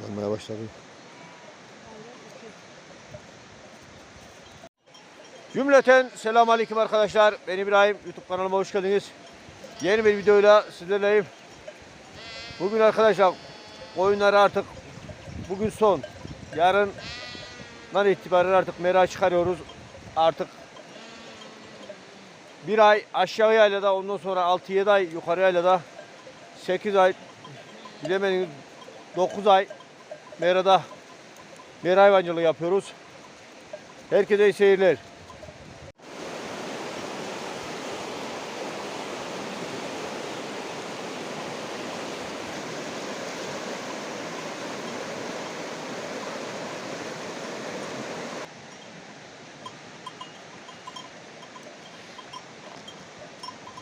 yapmaya başladı. Cümleten selam aleyküm arkadaşlar. Ben İbrahim. YouTube kanalıma hoş geldiniz. Yeni bir videoyla sizlerleyim. Bugün arkadaşlar oyunları artık bugün son. Yarından itibaren artık mera çıkarıyoruz. Artık bir ay aşağı yaylada ondan sonra 6-7 ay yukarı yaylada 8 ay bilemedim 9 ay merada mera hayvancılığı yapıyoruz. Herkese iyi seyirler.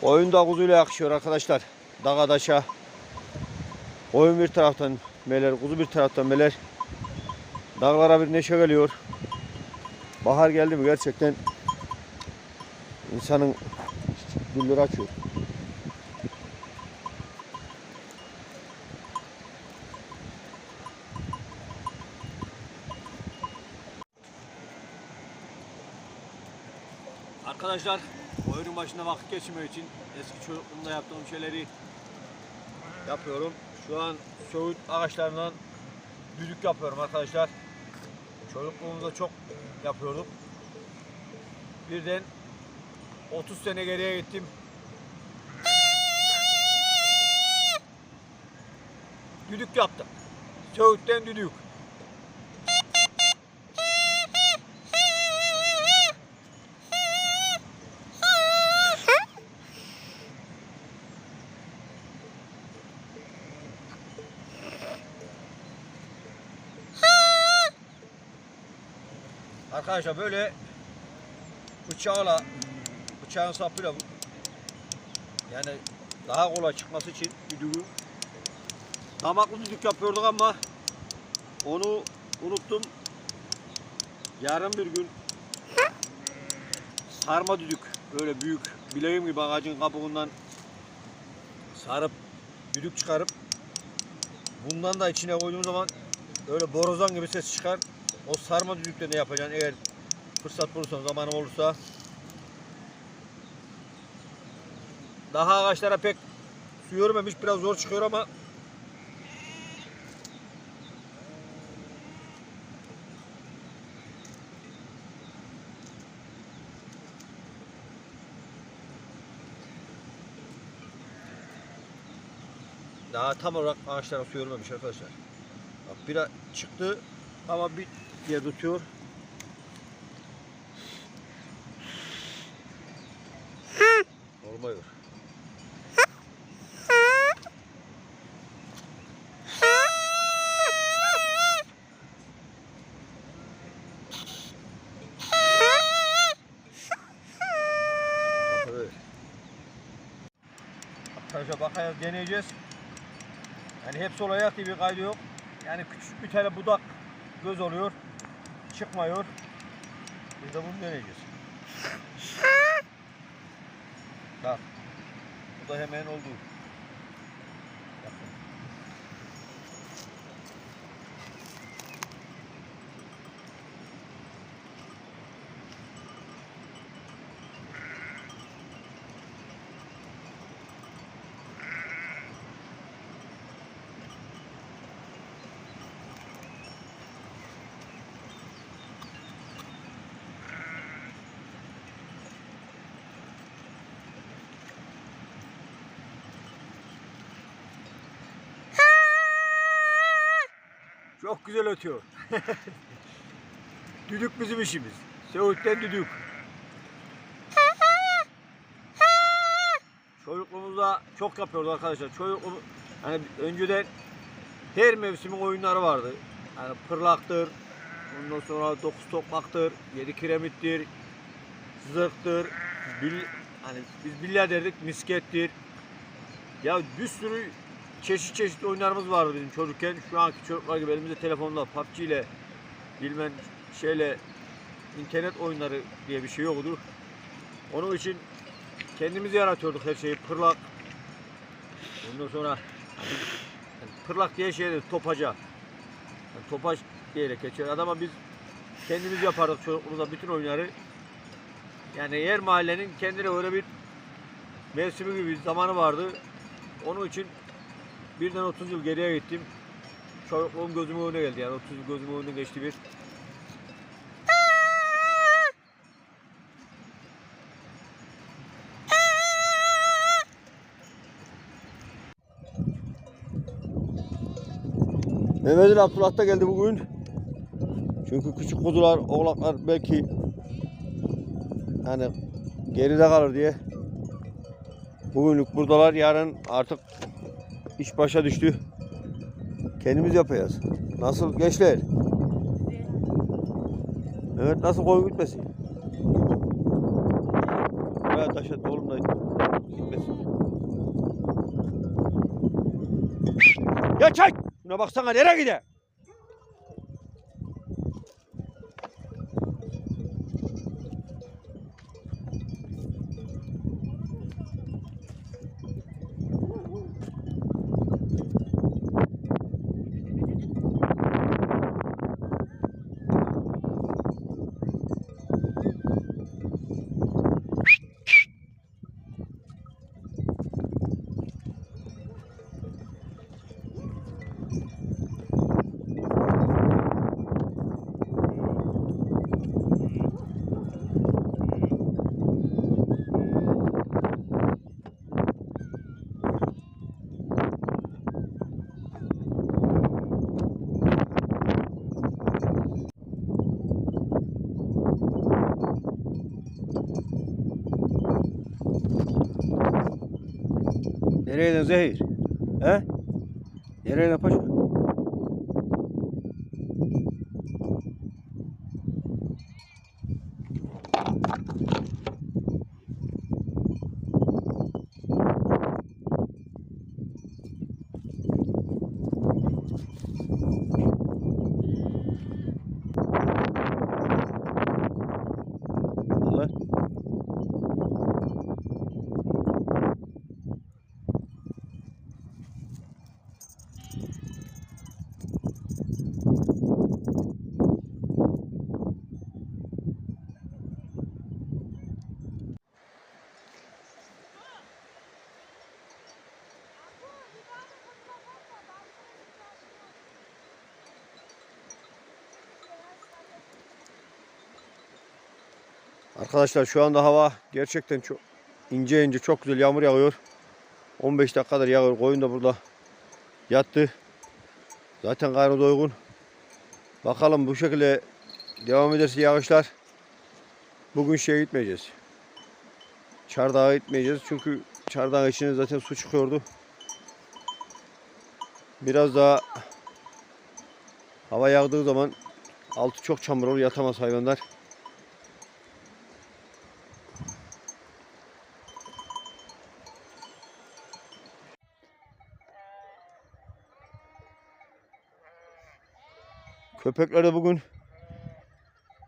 Oyun da kuzuyla yakışıyor arkadaşlar. Dağa daşa. Oyun bir taraftan meler, kuzu bir taraftan meler. Dağlara bir neşe geliyor. Bahar geldi mi gerçekten insanın gülleri açıyor. Arkadaşlar oyunun başında vakit geçirmek için eski çocukluğumda yaptığım şeyleri yapıyorum. Şu an söğüt ağaçlarından düdük yapıyorum arkadaşlar. Çocukluğumuzda çok yapıyorduk. Birden 30 sene geriye gittim. Düdük yaptım. Söğütten düdük. Arkadaşlar böyle bıçağla bıçağın sapıyla yani daha kolay çıkması için düdüğü damaklı düdük yapıyorduk ama onu unuttum. Yarın bir gün sarma düdük böyle büyük bileğim gibi ağacın kabuğundan sarıp düdük çıkarıp bundan da içine koyduğum zaman öyle borazan gibi ses çıkar. O sarma düdükle ne yapacaksın eğer fırsat bulursan zamanım olursa. Daha ağaçlara pek su görmemiş biraz zor çıkıyor ama daha tam olarak ağaçlara su görmemiş arkadaşlar. Bak bira çıktı ama bir diye tutuyor. Olmuyor. Arkadaşlar bakacağız deneyeceğiz. Yani hepsi olacak diye bir kaydı yok. Yani küçük bir tane budak göz oluyor. Çıkmıyor. Biz de bunu deneyeceğiz. Bak. Bu da hemen oldu. Çok güzel ötüyor. düdük bizim işimiz. Söğütten düdük. Çocukluğumuzda çok yapıyorduk arkadaşlar. Çocukluğumuz, hani önceden her mevsimin oyunları vardı. Yani pırlaktır, ondan sonra dokuz tokmaktır, yedi kiremittir, zırhtır, bil, hani biz billah derdik, miskettir. Ya bir sürü çeşit çeşit oyunlarımız vardı bizim çocukken. Şu anki çocuklar gibi elimizde telefonla PUBG ile bilmem şeyle internet oyunları diye bir şey yoktu. Onun için kendimiz yaratıyorduk her şeyi. Pırlak. Ondan sonra hani, pırlak diye şey topaca. Yani topaç diyerek geçer. Adama biz kendimiz yapardık çocukluğumuzda bütün oyunları. Yani her mahallenin kendine öyle bir mevsimi gibi bir zamanı vardı. Onun için birden 30 yıl geriye gittim. Çocukluğum gözümün önüne geldi yani 30 yıl gözümün önüne geçti bir. Mehmet Ali Abdullah da geldi bugün. Çünkü küçük kuzular, oğlaklar belki hani geride kalır diye. Bugünlük buradalar. Yarın artık iş başa düştü. Kendimiz yapacağız. Nasıl gençler? Evet nasıl koyun gitmesin? Buraya taş oğlum da gitmesin. Ya çay! Şuna baksana nereye gidiyor? Nereye gidiyorsun Zehir? He? Nereye paşa? Arkadaşlar şu anda hava gerçekten çok ince ince çok güzel yağmur yağıyor. 15 dakikadır yağıyor. Koyun da burada yattı. Zaten karnı doygun. Bakalım bu şekilde devam ederse yağışlar. Bugün şeye gitmeyeceğiz. Çardağa gitmeyeceğiz. Çünkü çardağın içine zaten su çıkıyordu. Biraz daha hava yağdığı zaman altı çok çamur olur yatamaz hayvanlar. Köpeklerde bugün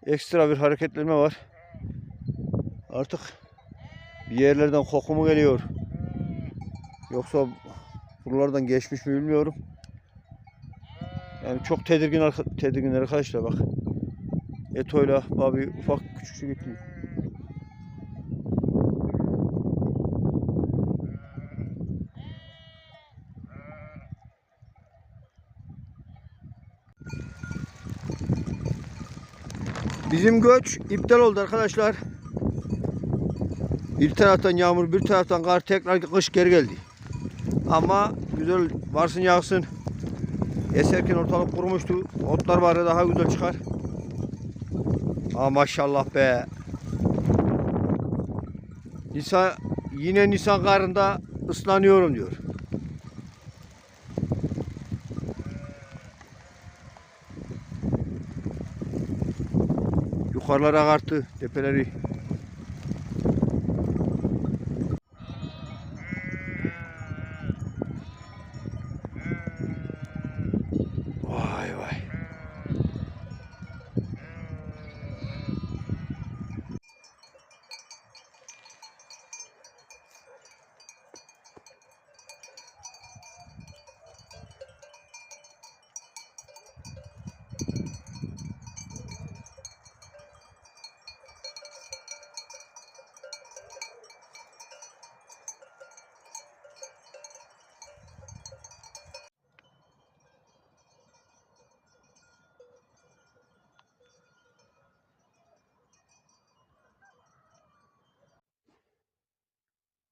ekstra bir hareketlenme var. Artık bir yerlerden koku mu geliyor? Yoksa buralardan geçmiş mi bilmiyorum. Yani çok tedirgin tedirgin arkadaşlar bak. Eto'yla Babi ufak küçük gitti. Bizim göç iptal oldu arkadaşlar. Bir taraftan yağmur, bir taraftan kar, tekrar kış geri geldi. Ama güzel varsın yağsın. Eserken ortalık kurumuştu. Otlar var daha güzel çıkar. Aa maşallah be. Nisan, yine Nisan karında ıslanıyorum diyor. Yukarılara akarttı tepeleri.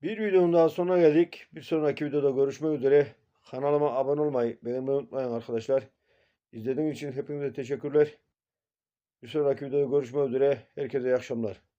Bir videonun daha sonuna geldik. Bir sonraki videoda görüşmek üzere. Kanalıma abone olmayı, beğenmeyi unutmayın arkadaşlar. İzlediğiniz için hepinize teşekkürler. Bir sonraki videoda görüşmek üzere. Herkese iyi akşamlar.